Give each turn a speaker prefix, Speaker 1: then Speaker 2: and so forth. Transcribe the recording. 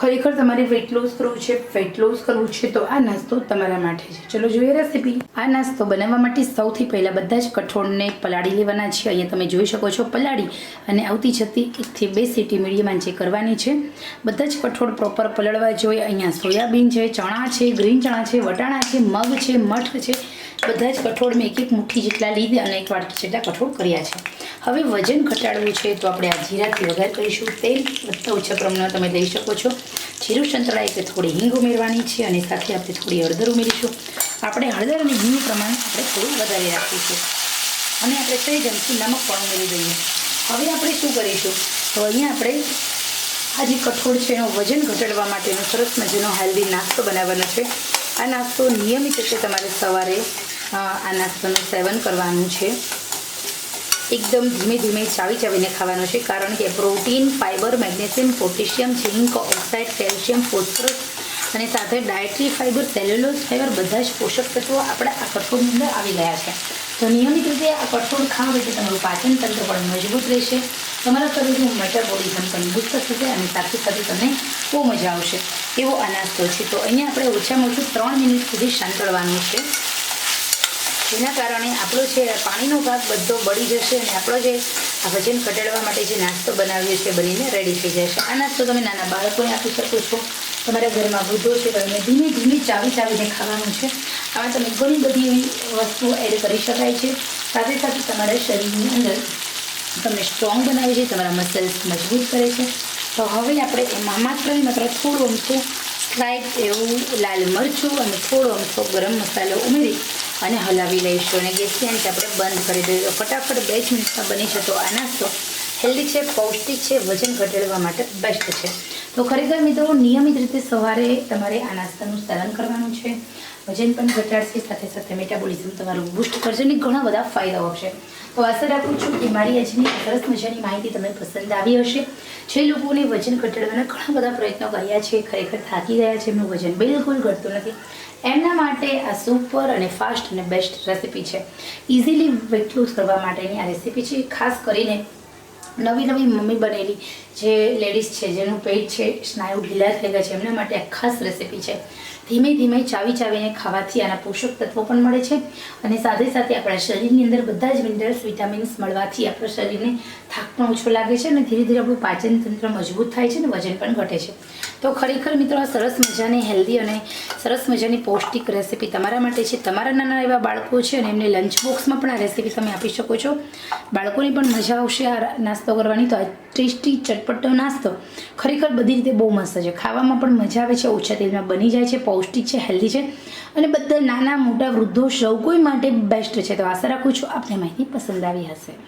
Speaker 1: ખરેખર તમારે weight loss કરવું છે ફેટ લોસ કરવું છે, તો આ નાસ્તો તમારા માટે છે. ચલો જોઈએ રેસીપી આ નાસ્તો બનાવવા માટે સૌથી પહેલાં બધા જ કઠોળને પલાળી લેવાના છે. અહીંયા તમે જોઈ શકો છો પલાળી અને આવતી જતી એકથી બે સીટી મીડિયમ આંચે કરવાની છે. બધા જ કઠોળ પ્રોપર પલળવા જોઈએ. અહીંયા સોયાબીન છે, ચણા છે ગ્રીન ચણા છે, વટાણા છે, મગ છે, મઠ છે. બધા જ કઠોળ મેં એક એક મુઠ્ઠી જેટલા લીધી અને એક વાટકી જેટલા કઠોળ કર્યા છે. હવે વજન ઘટાડવું છે તો આપણે આ જીરાથી વઘાર કરીશું. તેલ વધતા ઓછા પ્રમાણમાં તમે લઈ શકો છો. જીરું સંતળાય એટલે થોડી હિંગ ઉમેરવાની છે અને સાથે આપણે થોડી હળદર ઉમેરીશું. આપણે હળદર અને હિંગનું પ્રમાણ આપણે થોડું વધારે રાખીશું અને આપણે કઈ ચમચી નમક પણ ઉમેરી દઈએ. હવે આપણે શું કરીશું? તો અહીંયા આપણે આ જે કઠોળ છે એનો વજન ઘટાડવા માટેનો સરસ મજાનો હેલ્ધી નાસ્તો બનાવવાનો છે. આ નાસ્તો નિયમિત રીતે તમારે સવારે આ નાસ્તાનું સેવન કરવાનું છે. એકદમ ધીમે ધીમે ચાવી ચાવીને ખાવાનો છે, કારણ કે protein, fibre, magnesium, potassium, zinc, oxide, calcium, phosphorus અને સાથે ડાયટરી ફાઇબર, સેલ્યુલોઝ ફાઇબર બધા જ પોષક તત્વો આપણે આ કઠોળની અંદર આવી ગયા છે. તો નિયમિત રીતે આ કઠોળ ખાવ એટલે તમારું પાચન તંત્ર પણ મજબૂત રહેશે. તમારા શરીરનું મેટાબોલિઝમ પણ બુસ્ત થશે અને સાથે સાથે તમને બહુ મજા આવશે. એવો આ નાસ્તો છે. તો અહીંયા આપણે ઓછામાં ઓછું ત્રણ મિનિટ સુધી શાંતળવાનું છે. જેના કારણે આપણો છે પાણીનો ભાગ બધો બળી જશે અને આપણો જે આ વજન ઘટાડવા માટે જે નાસ્તો બનાવ્યો છે બનીને રેડી થઈ જશે. આ નાસ્તો તમે નાના બાળકોને આપી શકો છો. તમારા ઘરમાં વૃદ્ધો છે, તો એમને ધીમે ધીમે ચાવી ચાવીને ખાવાનું છે. આમાં તમે ઘણી બધી વસ્તુઓ એડ કરી શકાય છે. સાથે સાથે તમારા શરીરની અંદર તમને સ્ટ્રોંગ બનાવે છે, તમારા મસલ્સ મજબૂત કરે છે. તો હવે આપણે એમાં માત્ર ને માત્ર થોડું અમથું સ્લાઇડ એવું લાલ મરચું અને થોડો અમથો ગરમ મસાલો ઉમેરી અને હલાવી લઈશું અને ગેસની આંચ આપણે બંધ કરી દઈએ. ફટાફટ બે જ મિનિટમાં બની જતો આ નાસ્તો હેલ્ધી છે, પૌષ્ટિક છે, વજન ઘટાડવા માટે બેસ્ટ છે. તો ખરેખર મિત્રો, નિયમિત રીતે સવારે તમારે આ નાસ્તાનું સેવન કરવાનું છે. વજન પણ ઘટાડશે, સાથે સાથે મેટાબોલિઝમ તમારું બુસ્ટ કરશે અને ઘણા બધા ફાયદાઓ આપશે. તો આશા રાખું છું કે મારી આજની સરસ મજાની માહિતી તમને પસંદ આવી હશે. જે લોકોને વજન ઘટાડવાના ઘણા બધા પ્રયત્નો કર્યા છે, ખરેખર થાકી ગયા છે, એમનું વજન બિલકુલ ઘટતું નથી. એમના માટે આ સુપર અને ફાસ્ટ અને બેસ્ટ રેસીપી છે. ઇઝીલી વેટ લોસ કરવા માટેની આ રેસીપી છે. ખાસ કરીને નવી નવી મમ્મી બનેલી જે લેડીઝ છે, જેનું પેટ છે, સ્નાયુ ઢીલા થઈ ગયા છે, એમના માટે આ ખાસ રેસીપી છે. ધીમે ધીમે ચાવી ચાવીને ખાવાથી આના પોષક તત્વો પણ મળે છે અને સાથે સાથે આપણા શરીરની અંદર બધા જ મિનરલ્સ વિટામિન્સ મળવાથી આપણા શરીરને થાક પણ ઓછો લાગે છે અને ધીરે ધીરે આપણું પાચન તંત્ર મજબૂત થાય છે અને વજન પણ ઘટે છે. તો ખરેખર મિત્રો, આ સરસ મજાની હેલ્ધી અને સરસ મજાની પૌષ્ટિક રેસીપી તમારા માટે છે. તમારા નાના એવા બાળકો છે અને એમને લંચ બોક્સમાં પણ આ રેસીપી તમે આપી શકો છો. બાળકોને પણ મજા આવશે આ નાસ્તો કરવાની. તો આ ટેસ્ટી ચટપટો નાસ્તો ખરેખર બધી રીતે બહુ મસ્ત છે. ખાવામાં પણ મજા આવે છે, ઓછા તેલમાં બની જાય છે, પૌષ્ટિક છે હેલ્ધી છે અને બધા નાના મોટા વૃદ્ધો સૌ કોઈ માટે બેસ્ટ છે. તો આશા રાખું છું આપને માહિતી પસંદ આવી હશે.